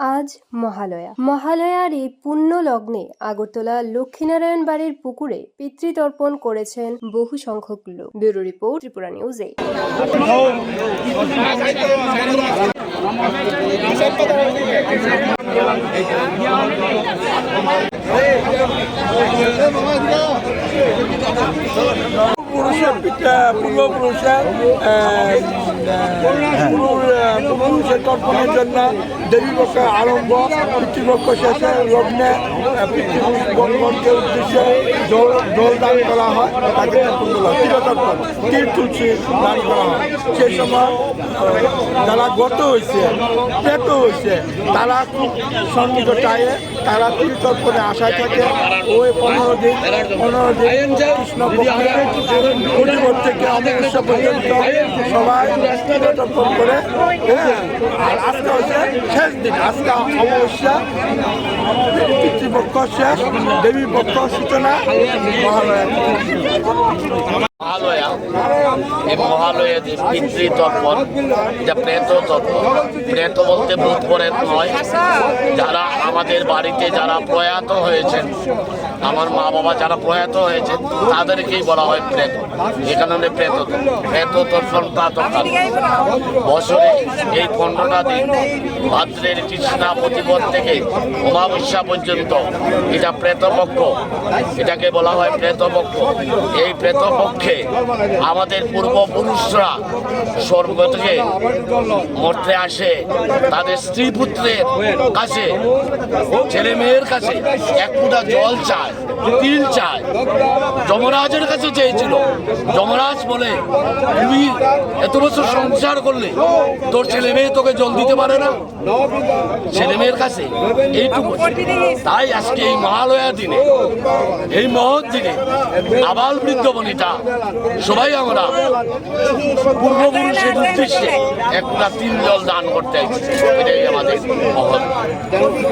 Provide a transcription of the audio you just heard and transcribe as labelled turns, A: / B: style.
A: আজ মহালয়া। মহালয়ার এই পুণ্য লগ্নে আগরতলা লক্ষ্মীনারায়ণ বাড়ির পুকুরে পিতৃতর্পণ করেছেন বহু সংখ্যক লোক। Bureau report, Tripura news eight.
B: পুরুষের পিতা পূর্বপুরুষের পুরুষের তর্পণের জন্য দেবীপক্ষ আরম্ভ পিতৃপক্ষ শেষে লগ্নে পিতৃগণকে উদ্দেশ্যে জল জল দান করা হয়, তাকে তিরতর্পণ তীর দান করা হয়। সেই সময় যারা গত হয়েছে পেত হয়েছে, তারা খুব সন্নিধ চায়ে তারা তীর্থর্পণে আশায় থাকে ওই পনেরো দিন পনেরো দিন কৃষ্ণ থেকে অমাবস্যা পর্যন্ত সবাই করে হ্যাঁ? আর আজকে হচ্ছে শেষ দিন, আজকে শেষ দেবী সূচনা, মহালয়া
C: এই মহালয়া যে পিতৃতর্পণ এটা প্রেত তর্পণ প্রেত বলতে বোধ করে নয়, যারা আমাদের বাড়িতে যারা প্রয়াত হয়েছেন আমার মা বাবা যারা প্রয়াত হয়েছে, তাদেরকেই বলা হয় প্রেত। এখানে হলে প্রেত। প্রেত তর্পণ প্রাতকাল বছরে এই পনেরোটা দিন ভাদ্রের কৃষ্ণা প্রতিপদ থেকে অমাবস্যা পর্যন্ত এটা প্রেতপক্ষ। এটাকে বলা হয় প্রেতপক্ষ। এই প্রেতপক্ষে আমাদের পূর্বপুরুষরা স্বর্গ থেকে মরতে আসে, তাদের স্ত্রী পুত্রের কাছে, ছেলে মেয়ের কাছে এক ফুটা জল চায়। তিল চায়। যমরাজের কাছে চেয়েছিল। যমরাজ বলে, তুমি এত বছর সংসার করলে, তোর ছেলে মেয়ে তোকে জল দিতে পারে না? ছেলে মেয়ের কাছে এইটুকু তাই আজকে এই মহালয়া দিনে, এই মহৎ দিনে, আবাল বৃদ্ধ বনিতা, সবাই আমরা পূর্বপুরুষের উদ্দেশ্যে একটা তিন জল দান করতে। এটাই আমাদের মহৎ।